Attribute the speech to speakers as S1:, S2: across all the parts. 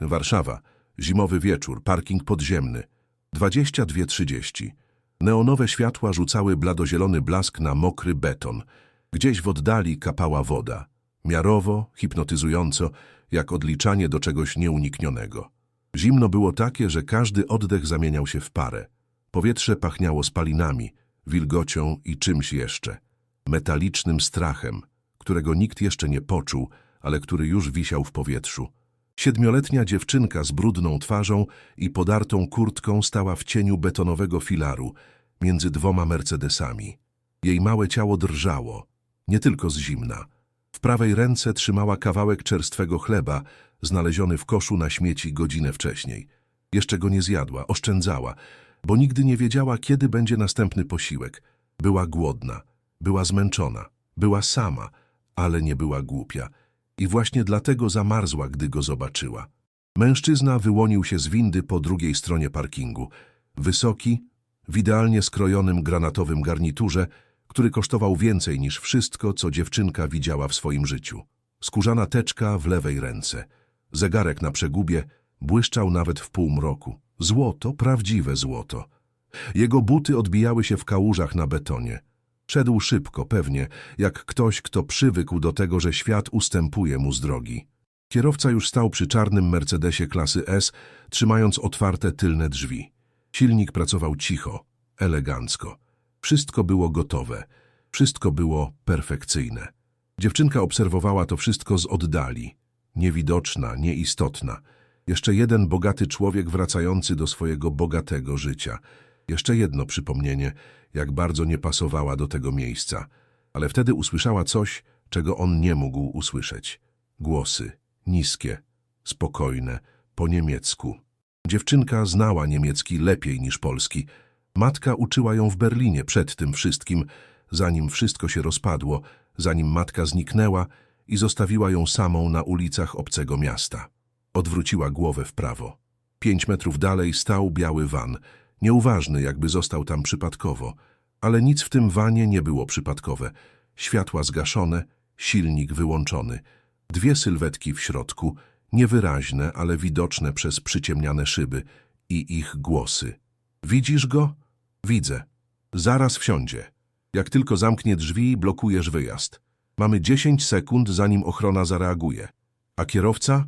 S1: Warszawa. Zimowy wieczór, parking podziemny. 22.30. Neonowe światła rzucały bladozielony blask na mokry beton. Gdzieś w oddali kapała woda. Miarowo, hipnotyzująco, jak odliczanie do czegoś nieuniknionego. Zimno było takie, że każdy oddech zamieniał się w parę. Powietrze pachniało spalinami, wilgocią i czymś jeszcze. Metalicznym strachem, którego nikt jeszcze nie poczuł, ale który już wisiał w powietrzu. Siedmioletnia dziewczynka z brudną twarzą i podartą kurtką stała w cieniu betonowego filaru między dwoma Mercedesami. Jej małe ciało drżało, nie tylko z zimna. W prawej ręce trzymała kawałek czerstwego chleba, znaleziony w koszu na śmieci godzinę wcześniej. Jeszcze go nie zjadła, oszczędzała, bo nigdy nie wiedziała, kiedy będzie następny posiłek. Była głodna, była zmęczona, była sama, ale nie była głupia. I właśnie dlatego zamarzła, gdy go zobaczyła. Mężczyzna wyłonił się z windy po drugiej stronie parkingu. Wysoki, w idealnie skrojonym granatowym garniturze, który kosztował więcej niż wszystko, co dziewczynka widziała w swoim życiu. Skórzana teczka w lewej ręce. Zegarek na przegubie błyszczał nawet w półmroku. Złoto, prawdziwe złoto. Jego buty odbijały się w kałużach na betonie. Szedł szybko, pewnie, jak ktoś, kto przywykł do tego, że świat ustępuje mu z drogi. Kierowca już stał przy czarnym Mercedesie klasy S, trzymając otwarte tylne drzwi. Silnik pracował cicho, elegancko. Wszystko było gotowe. Wszystko było perfekcyjne. Dziewczynka obserwowała to wszystko z oddali. Niewidoczna, nieistotna. Jeszcze jeden bogaty człowiek wracający do swojego bogatego życia. Jeszcze jedno przypomnienie, jak bardzo nie pasowała do tego miejsca. Ale wtedy usłyszała coś, czego on nie mógł usłyszeć. Głosy, niskie, spokojne, po niemiecku. Dziewczynka znała niemiecki lepiej niż polski. Matka uczyła ją w Berlinie przed tym wszystkim, zanim wszystko się rozpadło, zanim matka zniknęła i zostawiła ją samą na ulicach obcego miasta. Odwróciła głowę w prawo. Pięć metrów dalej stał biały van, nieuważny jakby został tam przypadkowo, ale nic w tym wanie nie było przypadkowe. Światła zgaszone, silnik wyłączony. Dwie sylwetki w środku, niewyraźne, ale widoczne przez przyciemniane szyby i ich głosy. Widzisz go? Widzę. Zaraz wsiądzie. Jak tylko zamknie drzwi, blokujesz wyjazd. Mamy 10 sekund, zanim ochrona zareaguje. A kierowca?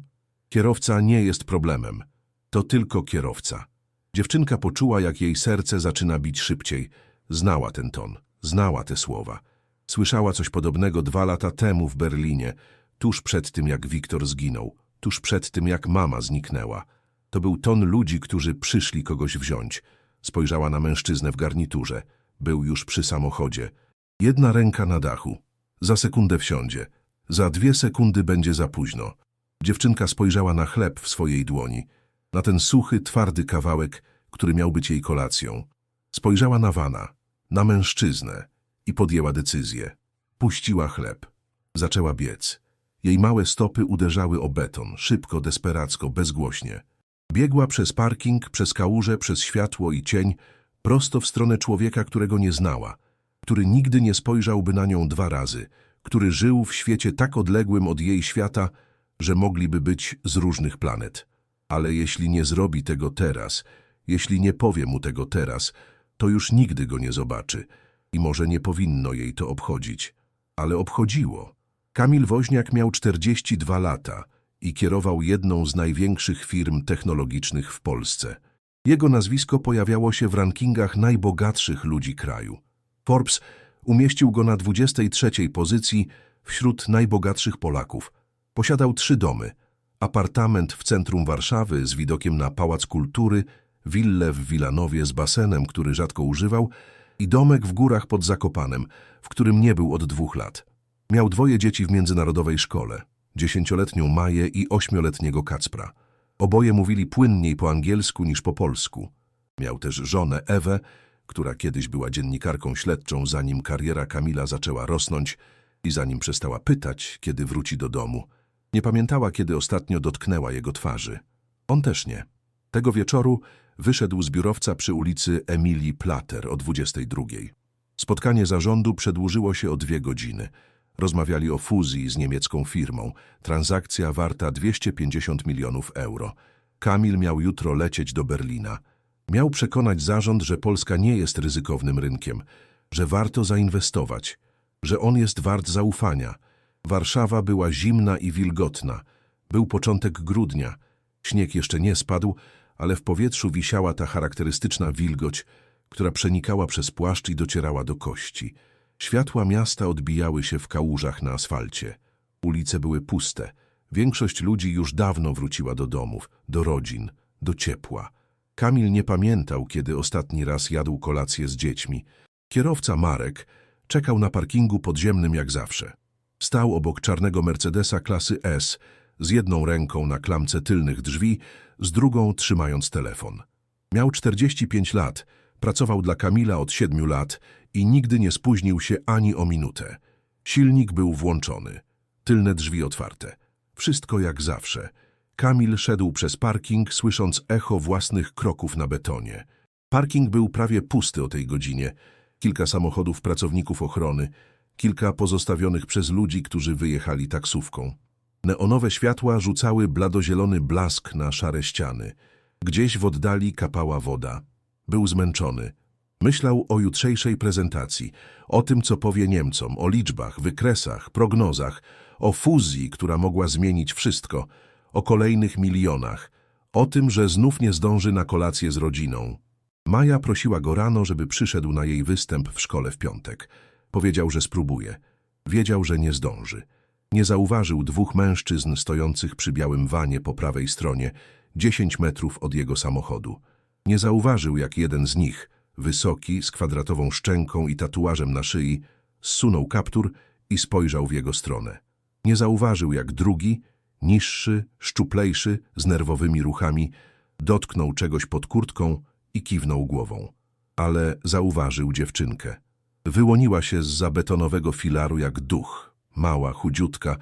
S1: Kierowca nie jest problemem. To tylko kierowca. Dziewczynka poczuła, jak jej serce zaczyna bić szybciej. Znała ten ton, znała te słowa. Słyszała coś podobnego dwa lata temu w Berlinie, tuż przed tym, jak Wiktor zginął, tuż przed tym, jak mama zniknęła. To był ton ludzi, którzy przyszli kogoś wziąć. Spojrzała na mężczyznę w garniturze. Był już przy samochodzie. Jedna ręka na dachu. Za sekundę wsiądzie. Za dwie sekundy będzie za późno. Dziewczynka spojrzała na chleb w swojej dłoni. Na ten suchy, twardy kawałek, który miał być jej kolacją. Spojrzała na Wana, na mężczyznę i podjęła decyzję. Puściła chleb. Zaczęła biec. Jej małe stopy uderzały o beton, szybko, desperacko, bezgłośnie. Biegła przez parking, przez kałuże, przez światło i cień, prosto w stronę człowieka, którego nie znała, który nigdy nie spojrzałby na nią dwa razy, który żył w świecie tak odległym od jej świata, że mogliby być z różnych planet. Ale jeśli nie zrobi tego teraz, jeśli nie powie mu tego teraz, to już nigdy go nie zobaczy i może nie powinno jej to obchodzić. Ale obchodziło. Kamil Woźniak miał 42 lata i kierował jedną z największych firm technologicznych w Polsce. Jego nazwisko pojawiało się w rankingach najbogatszych ludzi kraju. Forbes umieścił go na 23 pozycji wśród najbogatszych Polaków. Posiadał trzy domy, apartament w centrum Warszawy z widokiem na Pałac Kultury, willę w Wilanowie z basenem, który rzadko używał i domek w górach pod Zakopanem, w którym nie był od dwóch lat. Miał dwoje dzieci w międzynarodowej szkole, dziesięcioletnią Maję i ośmioletniego Kacpra. Oboje mówili płynniej po angielsku niż po polsku. Miał też żonę Ewę, która kiedyś była dziennikarką śledczą, zanim kariera Kamila zaczęła rosnąć i zanim przestała pytać, kiedy wróci do domu. Nie pamiętała, kiedy ostatnio dotknęła jego twarzy. On też nie. Tego wieczoru wyszedł z biurowca przy ulicy Emilii Plater o 22. Spotkanie zarządu przedłużyło się o dwie godziny. Rozmawiali o fuzji z niemiecką firmą. Transakcja warta 250 milionów euro. Kamil miał jutro lecieć do Berlina. Miał przekonać zarząd, że Polska nie jest ryzykownym rynkiem, że warto zainwestować, że on jest wart zaufania. Warszawa była zimna i wilgotna. Był początek grudnia. Śnieg jeszcze nie spadł, ale w powietrzu wisiała ta charakterystyczna wilgoć, która przenikała przez płaszcz i docierała do kości. Światła miasta odbijały się w kałużach na asfalcie. Ulice były puste. Większość ludzi już dawno wróciła do domów, do rodzin, do ciepła. Kamil nie pamiętał, kiedy ostatni raz jadł kolację z dziećmi. Kierowca Marek czekał na parkingu podziemnym jak zawsze. Stał obok czarnego Mercedesa klasy S, z jedną ręką na klamce tylnych drzwi, z drugą trzymając telefon. Miał 45 lat, pracował dla Kamila od 7 lat i nigdy nie spóźnił się ani o minutę. Silnik był włączony, tylne drzwi otwarte. Wszystko jak zawsze. Kamil szedł przez parking, słysząc echo własnych kroków na betonie. Parking był prawie pusty o tej godzinie. Kilka samochodów pracowników ochrony, kilka pozostawionych przez ludzi, którzy wyjechali taksówką. Neonowe światła rzucały bladozielony blask na szare ściany. Gdzieś w oddali kapała woda. Był zmęczony. Myślał o jutrzejszej prezentacji, o tym, co powie Niemcom, o liczbach, wykresach, prognozach, o fuzji, która mogła zmienić wszystko, o kolejnych milionach, o tym, że znów nie zdąży na kolację z rodziną. Maja prosiła go rano, żeby przyszedł na jej występ w szkole w piątek. Powiedział, że spróbuje. Wiedział, że nie zdąży. Nie zauważył dwóch mężczyzn stojących przy białym wanie po prawej stronie, dziesięć metrów od jego samochodu. Nie zauważył, jak jeden z nich, wysoki, z kwadratową szczęką i tatuażem na szyi, zsunął kaptur i spojrzał w jego stronę. Nie zauważył, jak drugi, niższy, szczuplejszy, z nerwowymi ruchami, dotknął czegoś pod kurtką i kiwnął głową. Ale zauważył dziewczynkę. Wyłoniła się z zabetonowego filaru jak duch, mała, chudziutka,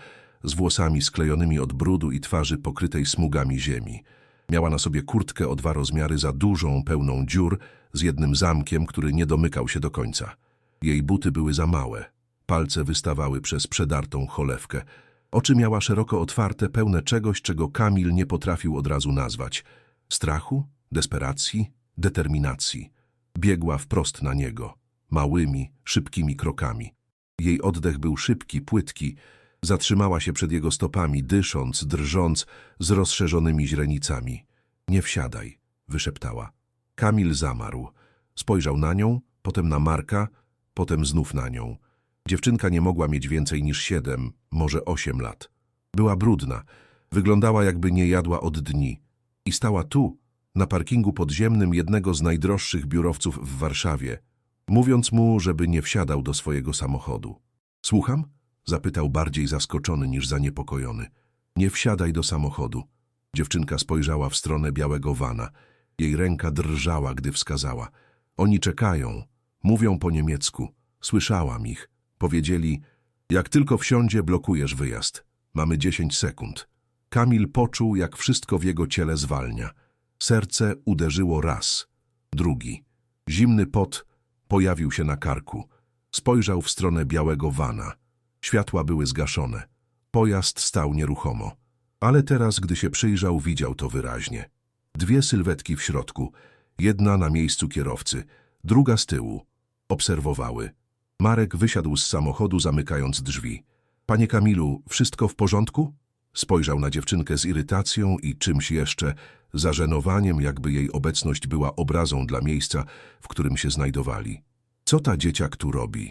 S1: z włosami sklejonymi od brudu i twarzy pokrytej smugami ziemi. Miała na sobie kurtkę o dwa rozmiary za dużą, pełną dziur, z jednym zamkiem, który nie domykał się do końca. Jej buty były za małe. Palce wystawały przez przedartą cholewkę. Oczy miała szeroko otwarte, pełne czegoś, czego Kamil nie potrafił od razu nazwać. Strachu, desperacji, determinacji. Biegła wprost na niego, małymi, szybkimi krokami. Jej oddech był szybki, płytki. Zatrzymała się przed jego stopami, dysząc, drżąc, z rozszerzonymi źrenicami. Nie wsiadaj, wyszeptała. Kamil zamarł. Spojrzał na nią, potem na Marka, potem znów na nią. Dziewczynka nie mogła mieć więcej niż siedem, może osiem lat. Była brudna, wyglądała jakby nie jadła od dni. I stała tu, na parkingu podziemnym jednego z najdroższych biurowców w Warszawie, mówiąc mu, żeby nie wsiadał do swojego samochodu. Słucham? Zapytał bardziej zaskoczony niż zaniepokojony. Nie wsiadaj do samochodu. Dziewczynka spojrzała w stronę białego wana. Jej ręka drżała, gdy wskazała. Oni czekają. Mówią po niemiecku. Słyszałam ich. Powiedzieli, jak tylko wsiądzie, blokujesz wyjazd. Mamy dziesięć sekund. Kamil poczuł, jak wszystko w jego ciele zwalnia. Serce uderzyło raz, drugi. Zimny pot pojawił się na karku. Spojrzał w stronę białego wana. Światła były zgaszone. Pojazd stał nieruchomo. Ale teraz, gdy się przyjrzał, widział to wyraźnie. Dwie sylwetki w środku, jedna na miejscu kierowcy, druga z tyłu. Obserwowały. Marek wysiadł z samochodu, zamykając drzwi. Panie Kamilu, wszystko w porządku? Spojrzał na dziewczynkę z irytacją i czymś jeszcze, zażenowaniem, jakby jej obecność była obrazą dla miejsca, w którym się znajdowali. Co ta dzieciak tu robi?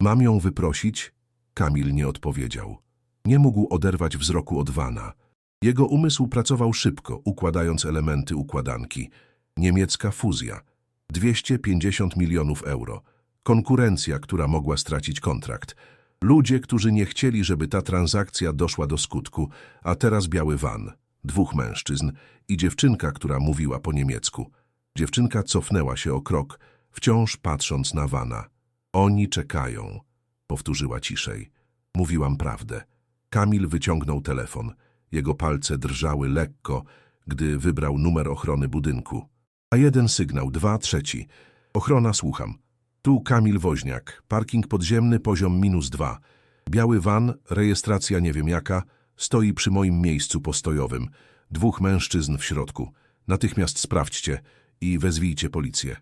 S1: Mam ją wyprosić? Kamil nie odpowiedział. Nie mógł oderwać wzroku od wana. Jego umysł pracował szybko, układając elementy układanki. Niemiecka fuzja. 250 milionów euro. Konkurencja, która mogła stracić kontrakt. Ludzie, którzy nie chcieli, żeby ta transakcja doszła do skutku, a teraz biały van, dwóch mężczyzn i dziewczynka, która mówiła po niemiecku. Dziewczynka cofnęła się o krok, wciąż patrząc na wana. Oni czekają, powtórzyła ciszej. Mówiłam prawdę. Kamil wyciągnął telefon. Jego palce drżały lekko, gdy wybrał numer ochrony budynku. A jeden sygnał, dwa, trzeci. Ochrona, słucham. Tu Kamil Woźniak, parking podziemny, poziom minus dwa. Biały van, rejestracja nie wiem jaka, stoi przy moim miejscu postojowym. Dwóch mężczyzn w środku. Natychmiast sprawdźcie i wezwijcie policję.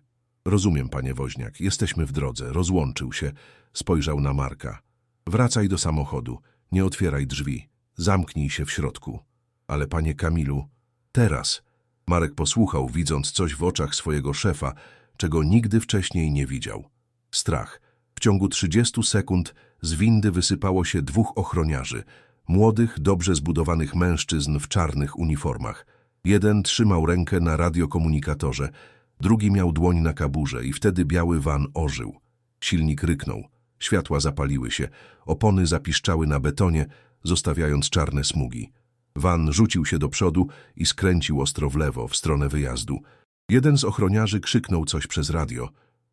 S1: Rozumiem, panie woźniak, jesteśmy w drodze. Rozłączył się, spojrzał na Marka. Wracaj do samochodu, nie otwieraj drzwi, zamknij się w środku. Ale panie Kamilu, teraz. Marek posłuchał, widząc coś w oczach swojego szefa, czego nigdy wcześniej nie widział. Strach. W ciągu 30 sekund z windy wysypało się dwóch ochroniarzy, młodych, dobrze zbudowanych mężczyzn w czarnych uniformach. Jeden trzymał rękę na radiokomunikatorze, drugi miał dłoń na kaburze i wtedy biały van ożył. Silnik ryknął, światła zapaliły się, opony zapiszczały na betonie, zostawiając czarne smugi. Van rzucił się do przodu i skręcił ostro w lewo, w stronę wyjazdu. Jeden z ochroniarzy krzyknął coś przez radio,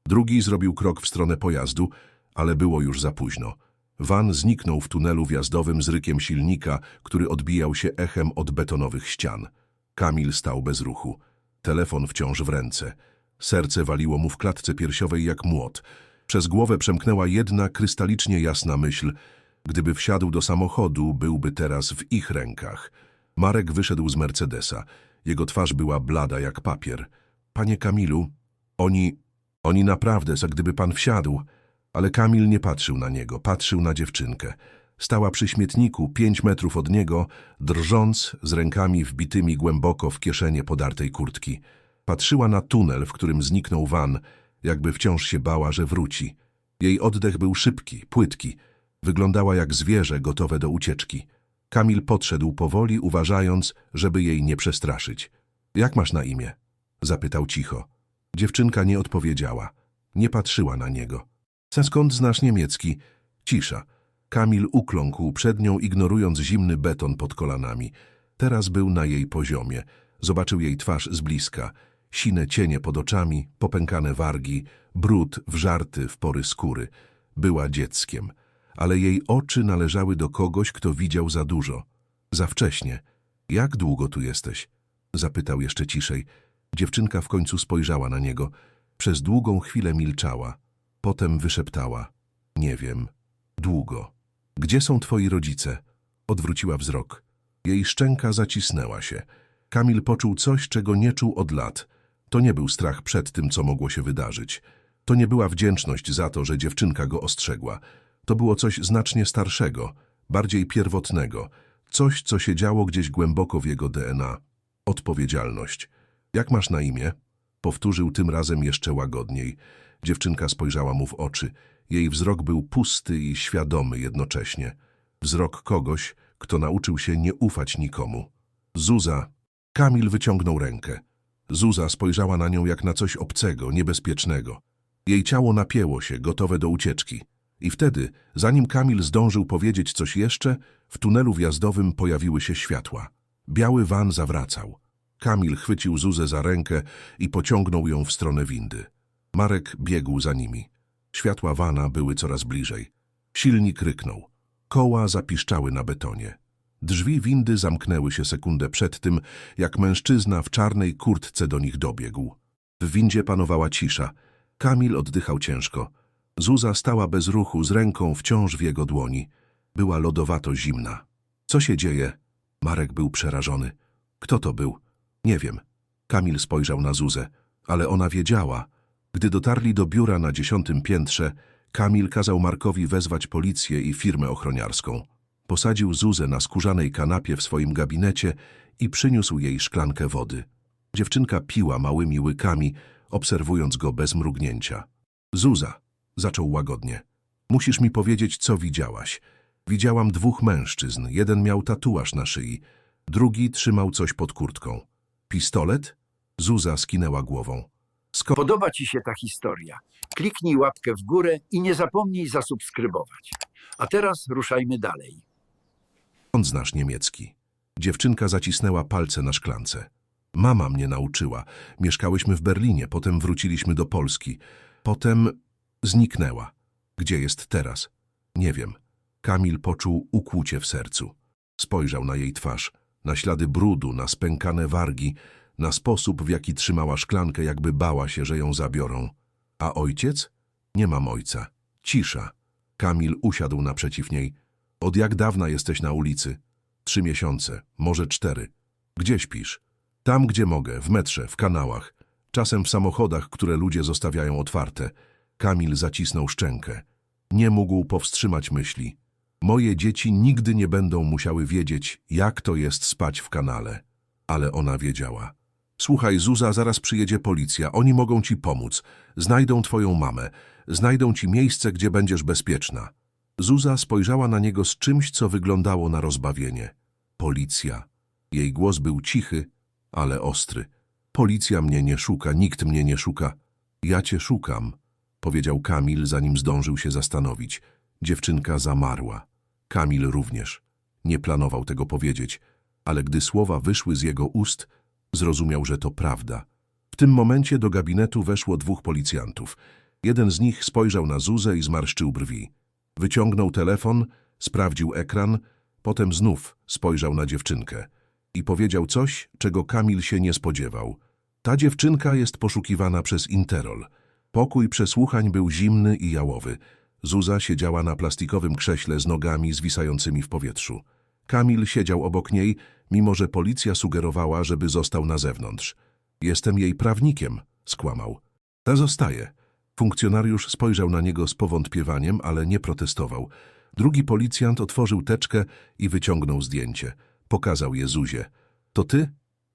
S1: drugi zrobił krok w stronę pojazdu, ale było już za późno. Van zniknął w tunelu wjazdowym z rykiem silnika, który odbijał się echem od betonowych ścian. Kamil stał bez ruchu. Telefon wciąż w ręce. Serce waliło mu w klatce piersiowej jak młot. Przez głowę przemknęła jedna krystalicznie jasna myśl. Gdyby wsiadł do samochodu, byłby teraz w ich rękach. Marek wyszedł z Mercedesa. Jego twarz była blada jak papier. Panie Kamilu, oni, oni naprawdę, za gdyby pan wsiadł. Ale Kamil nie patrzył na niego, patrzył na dziewczynkę. Stała przy śmietniku, pięć metrów od niego, drżąc, z rękami wbitymi głęboko w kieszenie podartej kurtki. Patrzyła na tunel, w którym zniknął van, jakby wciąż się bała, że wróci. Jej oddech był szybki, płytki. Wyglądała jak zwierzę gotowe do ucieczki. Kamil podszedł powoli, uważając, żeby jej nie przestraszyć. Jak masz na imię? Zapytał cicho. Dziewczynka nie odpowiedziała. Nie patrzyła na niego. „Se skąd znasz niemiecki? Cisza. Kamil ukląkł przed nią, ignorując zimny beton pod kolanami. Teraz był na jej poziomie. Zobaczył jej twarz z bliska. Sine cienie pod oczami, popękane wargi, brud wżarty w pory skóry. Była dzieckiem, ale jej oczy należały do kogoś, kto widział za dużo. Za wcześnie. Jak długo tu jesteś? Zapytał jeszcze ciszej. Dziewczynka w końcu spojrzała na niego. Przez długą chwilę milczała. Potem wyszeptała. Nie wiem. Długo. Gdzie są twoi rodzice? Odwróciła wzrok. Jej szczęka zacisnęła się. Kamil poczuł coś, czego nie czuł od lat. To nie był strach przed tym, co mogło się wydarzyć. To nie była wdzięczność za to, że dziewczynka go ostrzegła. To było coś znacznie starszego, bardziej pierwotnego. Coś, co się działo gdzieś głęboko w jego DNA. Odpowiedzialność. Jak masz na imię? Powtórzył tym razem jeszcze łagodniej. Dziewczynka spojrzała mu w oczy. Jej wzrok był pusty i świadomy jednocześnie. Wzrok kogoś, kto nauczył się nie ufać nikomu. Zuza. Kamil wyciągnął rękę. Zuza spojrzała na nią jak na coś obcego, niebezpiecznego. Jej ciało napięło się, gotowe do ucieczki. I wtedy, zanim Kamil zdążył powiedzieć coś jeszcze, w tunelu wjazdowym pojawiły się światła. Biały van zawracał. Kamil chwycił Zuzę za rękę i pociągnął ją w stronę windy. Marek biegł za nimi. Światła wana były coraz bliżej. Silnik ryknął. Koła zapiszczały na betonie. Drzwi windy zamknęły się sekundę przed tym, jak mężczyzna w czarnej kurtce do nich dobiegł. W windzie panowała cisza. Kamil oddychał ciężko. Zuza stała bez ruchu, z ręką wciąż w jego dłoni. Była lodowato zimna. Co się dzieje? Marek był przerażony. Kto to był? Nie wiem. Kamil spojrzał na Zuzę, ale ona wiedziała. Gdy dotarli do biura na dziesiątym piętrze, Kamil kazał Markowi wezwać policję i firmę ochroniarską. Posadził Zuzę na skórzanej kanapie w swoim gabinecie i przyniósł jej szklankę wody. Dziewczynka piła małymi łykami, obserwując go bez mrugnięcia. Zuza, zaczął łagodnie, musisz mi powiedzieć, co widziałaś. Widziałam dwóch mężczyzn. Jeden miał tatuaż na szyi, drugi trzymał coś pod kurtką. Pistolet? Zuza skinęła głową. Skąd?
S2: Podoba Ci się ta historia? Kliknij łapkę w górę i nie zapomnij zasubskrybować. A teraz ruszajmy dalej.
S1: Skąd znasz niemiecki? Dziewczynka zacisnęła palce na szklance. Mama mnie nauczyła. Mieszkałyśmy w Berlinie, potem wróciliśmy do Polski. Potem zniknęła. Gdzie jest teraz? Nie wiem. Kamil poczuł ukłucie w sercu. Spojrzał na jej twarz, na ślady brudu, na spękane wargi, na sposób, w jaki trzymała szklankę, jakby bała się, że ją zabiorą. A ojciec? Nie mam ojca. Cisza. Kamil usiadł naprzeciw niej. Od jak dawna jesteś na ulicy? Trzy miesiące, może cztery. Gdzie śpisz? Tam, gdzie mogę, w metrze, w kanałach. Czasem w samochodach, które ludzie zostawiają otwarte. Kamil zacisnął szczękę. Nie mógł powstrzymać myśli. Moje dzieci nigdy nie będą musiały wiedzieć, jak to jest spać w kanale. Ale ona wiedziała. Słuchaj, Zuza, zaraz przyjedzie policja. Oni mogą ci pomóc. Znajdą twoją mamę. Znajdą ci miejsce, gdzie będziesz bezpieczna. Zuza spojrzała na niego z czymś, co wyglądało na rozbawienie. Policja. Jej głos był cichy, ale ostry. Policja mnie nie szuka, nikt mnie nie szuka. Ja cię szukam, powiedział Kamil, zanim zdążył się zastanowić. Dziewczynka zamarła. Kamil również. Nie planował tego powiedzieć, ale gdy słowa wyszły z jego ust, zrozumiał, że to prawda. W tym momencie do gabinetu weszło dwóch policjantów. Jeden z nich spojrzał na Zuzę i zmarszczył brwi. Wyciągnął telefon, sprawdził ekran, potem znów spojrzał na dziewczynkę i powiedział coś, czego Kamil się nie spodziewał. Ta dziewczynka jest poszukiwana przez Interol. Pokój przesłuchań był zimny i jałowy. Zuza siedziała na plastikowym krześle z nogami zwisającymi w powietrzu. Kamil siedział obok niej, mimo że policja sugerowała, żeby został na zewnątrz. Jestem jej prawnikiem, skłamał. Ta zostaje. Funkcjonariusz spojrzał na niego z powątpiewaniem, ale nie protestował. Drugi policjant otworzył teczkę i wyciągnął zdjęcie. Pokazał je Zuzie. To ty?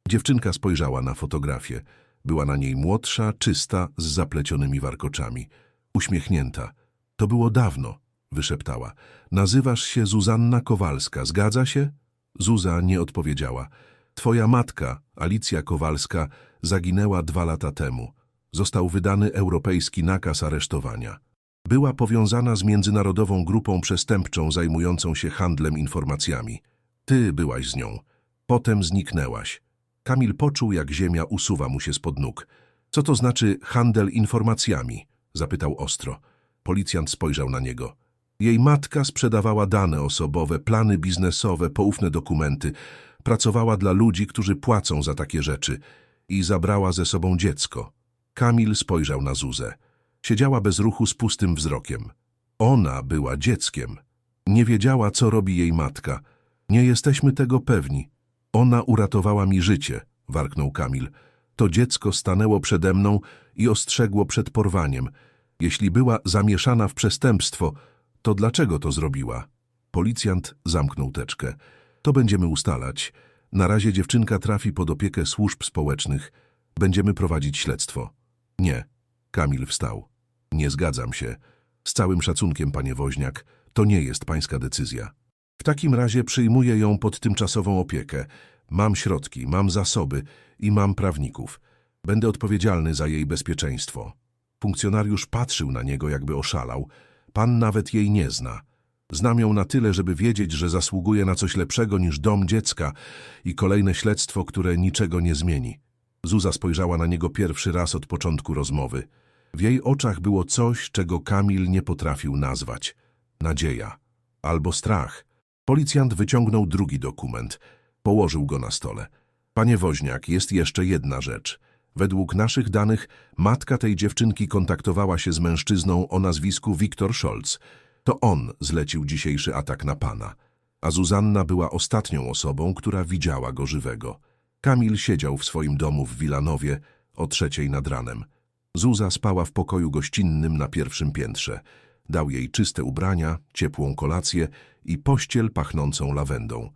S1: Dziewczynka spojrzała na fotografię. Była na niej młodsza, czysta, z zaplecionymi warkoczami. Uśmiechnięta. To było dawno, wyszeptała. Nazywasz się Zuzanna Kowalska, zgadza się? Zuza nie odpowiedziała. Twoja matka, Alicja Kowalska, zaginęła dwa lata temu. Został wydany europejski nakaz aresztowania. Była powiązana z międzynarodową grupą przestępczą zajmującą się handlem informacjami. Ty byłaś z nią. Potem zniknęłaś. Kamil poczuł, jak ziemia usuwa mu się spod nóg. Co to znaczy handel informacjami? Zapytał ostro. Policjant spojrzał na niego. Jej matka sprzedawała dane osobowe, plany biznesowe, poufne dokumenty. Pracowała dla ludzi, którzy płacą za takie rzeczy. I zabrała ze sobą dziecko. Kamil spojrzał na Zuzę. Siedziała bez ruchu z pustym wzrokiem. Ona była dzieckiem. Nie wiedziała, co robi jej matka. Nie jesteśmy tego pewni. Ona uratowała mi życie, warknął Kamil. To dziecko stanęło przede mną i ostrzegło przed porwaniem. Jeśli była zamieszana w przestępstwo, to dlaczego to zrobiła? Policjant zamknął teczkę. To będziemy ustalać. Na razie dziewczynka trafi pod opiekę służb społecznych. Będziemy prowadzić śledztwo. Nie. Kamil wstał. Nie zgadzam się. Z całym szacunkiem, panie Woźniak, to nie jest pańska decyzja. W takim razie przyjmuję ją pod tymczasową opiekę. Mam środki, mam zasoby i mam prawników. Będę odpowiedzialny za jej bezpieczeństwo. Funkcjonariusz patrzył na niego, jakby oszalał. Pan nawet jej nie zna. Znam ją na tyle, żeby wiedzieć, że zasługuje na coś lepszego niż dom dziecka i kolejne śledztwo, które niczego nie zmieni. Zuza spojrzała na niego pierwszy raz od początku rozmowy. W jej oczach było coś, czego Kamil nie potrafił nazwać. Nadzieja. Albo strach. Policjant wyciągnął drugi dokument. Położył go na stole. Panie Woźniak, jest jeszcze jedna rzecz. Według naszych danych matka tej dziewczynki kontaktowała się z mężczyzną o nazwisku Wiktor Scholz. To on zlecił dzisiejszy atak na pana. A Zuzanna była ostatnią osobą, która widziała go żywego. Kamil siedział w swoim domu w Wilanowie o trzeciej nad ranem. Zuza spała w pokoju gościnnym na pierwszym piętrze. Dał jej czyste ubrania, ciepłą kolację i pościel pachnącą lawendą.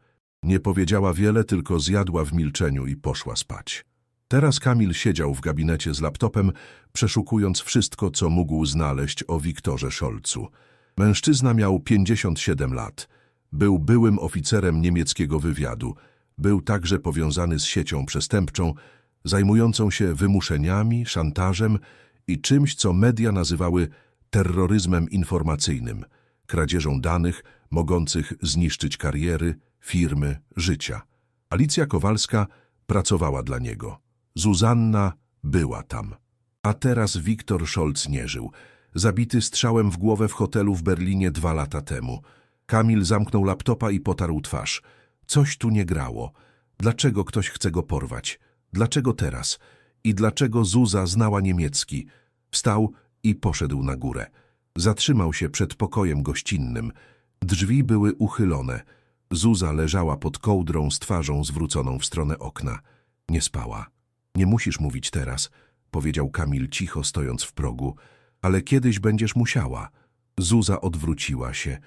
S1: Nie powiedziała wiele, tylko zjadła w milczeniu i poszła spać. Teraz Kamil siedział w gabinecie z laptopem, przeszukując wszystko, co mógł znaleźć o Wiktorze Scholzu. Mężczyzna miał 57 lat. Był byłym oficerem niemieckiego wywiadu. Był także powiązany z siecią przestępczą, zajmującą się wymuszeniami, szantażem i czymś, co media nazywały terroryzmem informacyjnym, kradzieżą danych mogących zniszczyć kariery, firmy, życia. Alicja Kowalska pracowała dla niego. Zuzanna była tam. A teraz Wiktor Scholz nie żył. Zabity strzałem w głowę w hotelu w Berlinie dwa lata temu. Kamil zamknął laptopa i potarł twarz. Coś tu nie grało. Dlaczego ktoś chce go porwać? Dlaczego teraz? I dlaczego Zuza znała niemiecki? Wstał i poszedł na górę. Zatrzymał się przed pokojem gościnnym. Drzwi były uchylone. Zuza leżała pod kołdrą z twarzą zwróconą w stronę okna. Nie spała. Nie musisz mówić teraz, powiedział Kamil cicho stojąc w progu, ale kiedyś będziesz musiała. Zuza odwróciła się.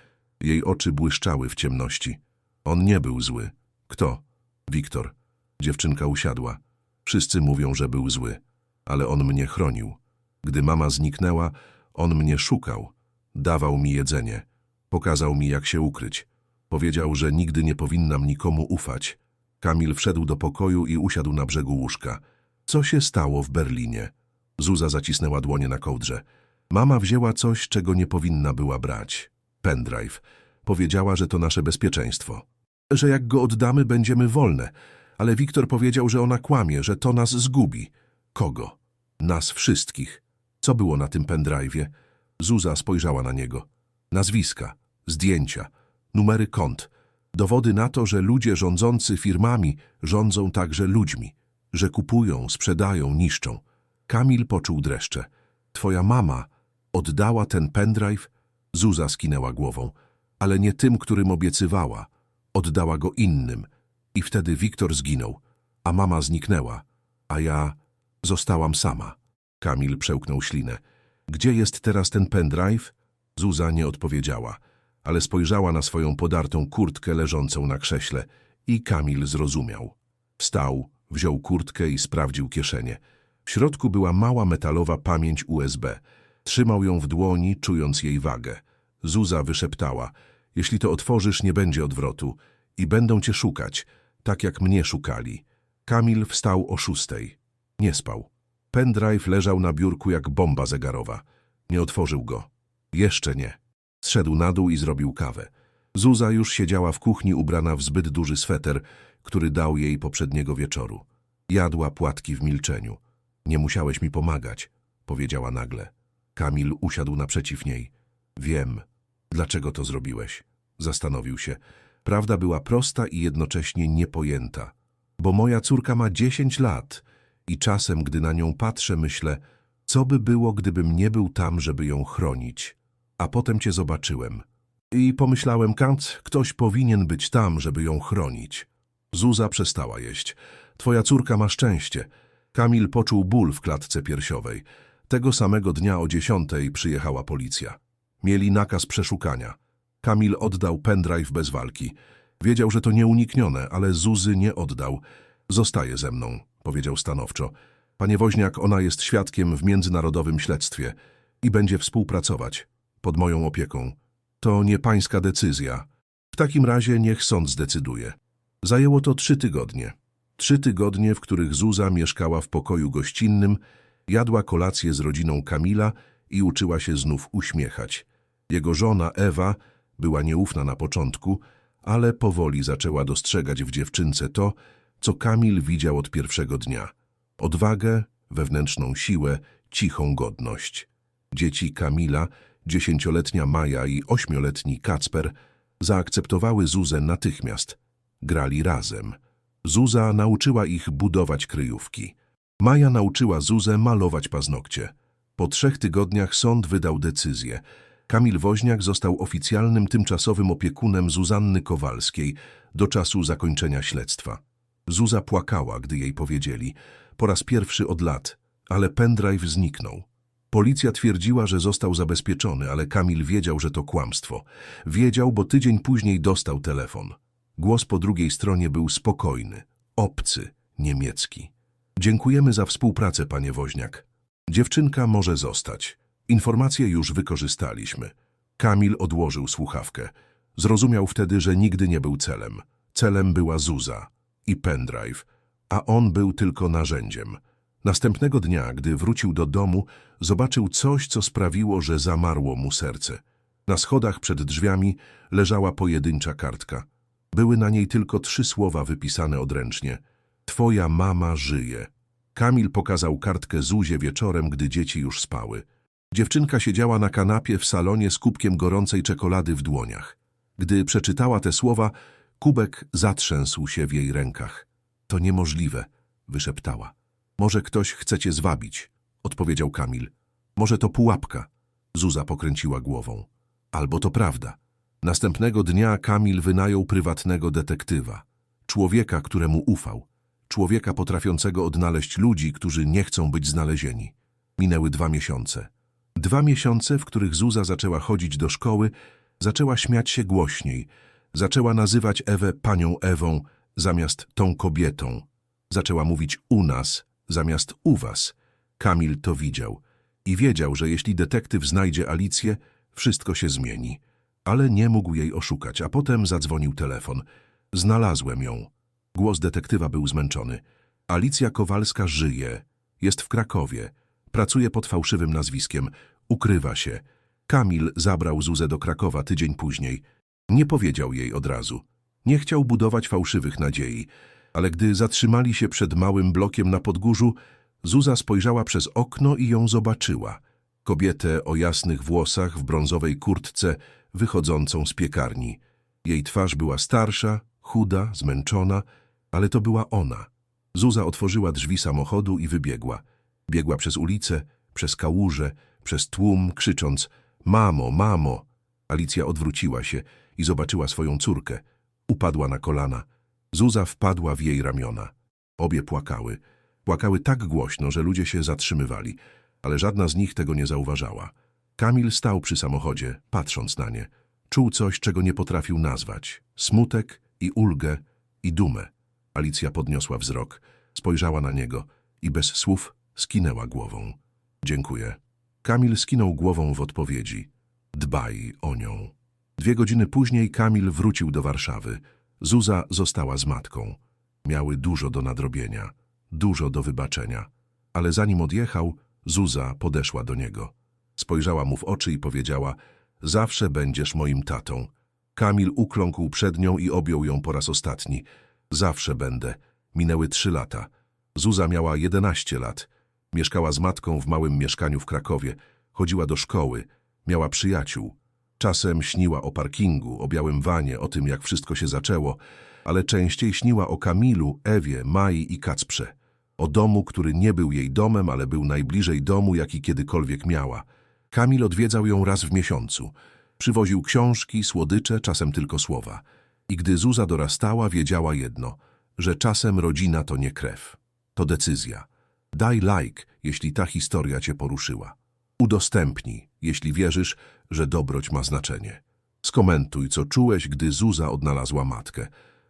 S1: Jej oczy błyszczały w ciemności. On nie był zły. Kto? Wiktor. Dziewczynka usiadła. Wszyscy mówią, że był zły, ale on mnie chronił. Gdy mama zniknęła, on mnie szukał. Dawał mi jedzenie. Pokazał mi, jak się ukryć. Powiedział, że nigdy nie powinnam nikomu ufać. Kamil wszedł do pokoju i usiadł na brzegu łóżka. Co się stało w Berlinie? Zuza zacisnęła dłonie na kołdrze. Mama wzięła coś, czego nie powinna była brać. Pendrive. Powiedziała, że to nasze bezpieczeństwo. Że jak go oddamy, będziemy wolne. Ale Wiktor powiedział, że ona kłamie, że to nas zgubi. Kogo? Nas wszystkich. Co było na tym pendrive'ie? Zuza spojrzała na niego. Nazwiska, zdjęcia, numery kont. Dowody na to, że ludzie rządzący firmami rządzą także ludźmi. Że kupują, sprzedają, niszczą. Kamil poczuł dreszcze. Twoja mama oddała ten pendrive? Zuza skinęła głową. Ale nie tym, którym obiecywała. Oddała go innym. I wtedy Wiktor zginął, a mama zniknęła, a ja zostałam sama. Kamil przełknął ślinę. Gdzie jest teraz ten pendrive? Zuza nie odpowiedziała, ale spojrzała na swoją podartą kurtkę leżącą na krześle i Kamil zrozumiał. Wstał, wziął kurtkę i sprawdził kieszenie. W środku była mała metalowa pamięć USB. Trzymał ją w dłoni, czując jej wagę. Zuza wyszeptała. Jeśli to otworzysz, nie będzie odwrotu i będą cię szukać, tak jak mnie szukali. Kamil wstał o szóstej. Nie spał. Pendrive leżał na biurku jak bomba zegarowa. Nie otworzył go. Jeszcze nie. Zszedł na dół i zrobił kawę. Zuza już siedziała w kuchni ubrana w zbyt duży sweter, który dał jej poprzedniego wieczoru. Jadła płatki w milczeniu. Nie musiałeś mi pomagać, powiedziała nagle. Kamil usiadł naprzeciw niej. Wiem, dlaczego to zrobiłeś. Zastanowił się. Prawda była prosta i jednocześnie niepojęta. Bo moja córka ma dziesięć lat i czasem, gdy na nią patrzę, myślę, co by było, gdybym nie był tam, żeby ją chronić. A potem cię zobaczyłem. I pomyślałem, Kant, ktoś powinien być tam, żeby ją chronić. Zuza przestała jeść. Twoja córka ma szczęście. Kamil poczuł ból w klatce piersiowej. Tego samego dnia o dziesiątej przyjechała policja. Mieli nakaz przeszukania. Kamil oddał pendrive bez walki. Wiedział, że to nieuniknione, ale Zuzy nie oddał. Zostaje ze mną, powiedział stanowczo. Panie Woźniak, ona jest świadkiem w międzynarodowym śledztwie i będzie współpracować pod moją opieką. To nie pańska decyzja. W takim razie niech sąd zdecyduje. Zajęło to trzy tygodnie. Trzy tygodnie, w których Zuza mieszkała w pokoju gościnnym, jadła kolację z rodziną Kamila i uczyła się znów uśmiechać. Jego żona Ewa była nieufna na początku, ale powoli zaczęła dostrzegać w dziewczynce to, co Kamil widział od pierwszego dnia. Odwagę, wewnętrzną siłę, cichą godność. Dzieci Kamila, dziesięcioletnia Maja i ośmioletni Kacper, zaakceptowały Zuzę natychmiast. Grali razem. Zuza nauczyła ich budować kryjówki. Maja nauczyła Zuzę malować paznokcie. Po trzech tygodniach sąd wydał decyzję. Kamil Woźniak został oficjalnym tymczasowym opiekunem Zuzanny Kowalskiej do czasu zakończenia śledztwa. Zuza płakała, gdy jej powiedzieli, po raz pierwszy od lat, ale pendrive zniknął. Policja twierdziła, że został zabezpieczony, ale Kamil wiedział, że to kłamstwo. Wiedział, bo tydzień później dostał telefon. Głos po drugiej stronie był spokojny, obcy, niemiecki. Dziękujemy za współpracę, panie Woźniak. Dziewczynka może zostać. Informacje już wykorzystaliśmy. Kamil odłożył słuchawkę. Zrozumiał wtedy, że nigdy nie był celem. Celem była Zuza i pendrive, a on był tylko narzędziem. Następnego dnia, gdy wrócił do domu, zobaczył coś, co sprawiło, że zamarło mu serce. Na schodach przed drzwiami leżała pojedyncza kartka. Były na niej tylko trzy słowa wypisane odręcznie. Twoja mama żyje. Kamil pokazał kartkę Zuzie wieczorem, gdy dzieci już spały. Dziewczynka siedziała na kanapie w salonie z kubkiem gorącej czekolady w dłoniach. Gdy przeczytała te słowa, kubek zatrzęsł się w jej rękach. To niemożliwe, wyszeptała. Może ktoś chce cię zwabić, odpowiedział Kamil. Może to pułapka. Zuza pokręciła głową. Albo to prawda. Następnego dnia Kamil wynajął prywatnego detektywa. Człowieka, któremu ufał. Człowieka potrafiącego odnaleźć ludzi, którzy nie chcą być znalezieni. Minęły dwa miesiące. Dwa miesiące, w których Zuza zaczęła chodzić do szkoły, zaczęła śmiać się głośniej. Zaczęła nazywać Ewę panią Ewą zamiast tą kobietą. Zaczęła mówić u nas zamiast u was. Kamil to widział. I wiedział, że jeśli detektyw znajdzie Alicję, wszystko się zmieni. Ale nie mógł jej oszukać, a potem zadzwonił telefon. Znalazłem ją. Głos detektywa był zmęczony. Alicja Kowalska żyje. Jest w Krakowie. Pracuje pod fałszywym nazwiskiem. Ukrywa się. Kamil zabrał Zuzę do Krakowa tydzień później. Nie powiedział jej od razu. Nie chciał budować fałszywych nadziei, ale gdy zatrzymali się przed małym blokiem na podgórzu, Zuza spojrzała przez okno i ją zobaczyła. Kobietę o jasnych włosach w brązowej kurtce wychodzącą z piekarni. Jej twarz była starsza, chuda, zmęczona, ale to była ona. Zuza otworzyła drzwi samochodu i wybiegła. Biegła przez ulicę, przez kałuże, przez tłum, krzycząc Mamo, mamo! Alicja odwróciła się i zobaczyła swoją córkę. Upadła na kolana. Zuza wpadła w jej ramiona. Obie płakały. Płakały tak głośno, że ludzie się zatrzymywali, ale żadna z nich tego nie zauważała. Kamil stał przy samochodzie, patrząc na nie. Czuł coś, czego nie potrafił nazwać. Smutek i ulgę i dumę. Alicja podniosła wzrok, spojrzała na niego i bez słów skinęła głową. Dziękuję. Kamil skinął głową w odpowiedzi. Dbaj o nią. Dwie godziny później Kamil wrócił do Warszawy. Zuza została z matką. Miały dużo do nadrobienia, dużo do wybaczenia. Ale zanim odjechał, Zuza podeszła do niego. Spojrzała mu w oczy i powiedziała Zawsze będziesz moim tatą. Kamil ukląkł przed nią i objął ją po raz ostatni. Zawsze będę. Minęły trzy lata. Zuza miała jedenaście lat. Mieszkała z matką w małym mieszkaniu w Krakowie. Chodziła do szkoły. Miała przyjaciół. Czasem śniła o parkingu, o białym wanie, o tym, jak wszystko się zaczęło, ale częściej śniła o Kamilu, Ewie, Mai i Kacprze. O domu, który nie był jej domem, ale był najbliżej domu, jaki kiedykolwiek miała. Kamil odwiedzał ją raz w miesiącu. Przywoził książki, słodycze, czasem tylko słowa. I gdy Zuza dorastała, wiedziała jedno, że czasem rodzina to nie krew. To decyzja. Daj like, jeśli ta historia cię poruszyła. Udostępnij, jeśli wierzysz, że dobroć ma znaczenie. Skomentuj, co czułeś, gdy Zuza odnalazła matkę,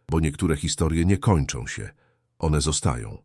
S1: bo niektóre historie nie kończą się, one zostają.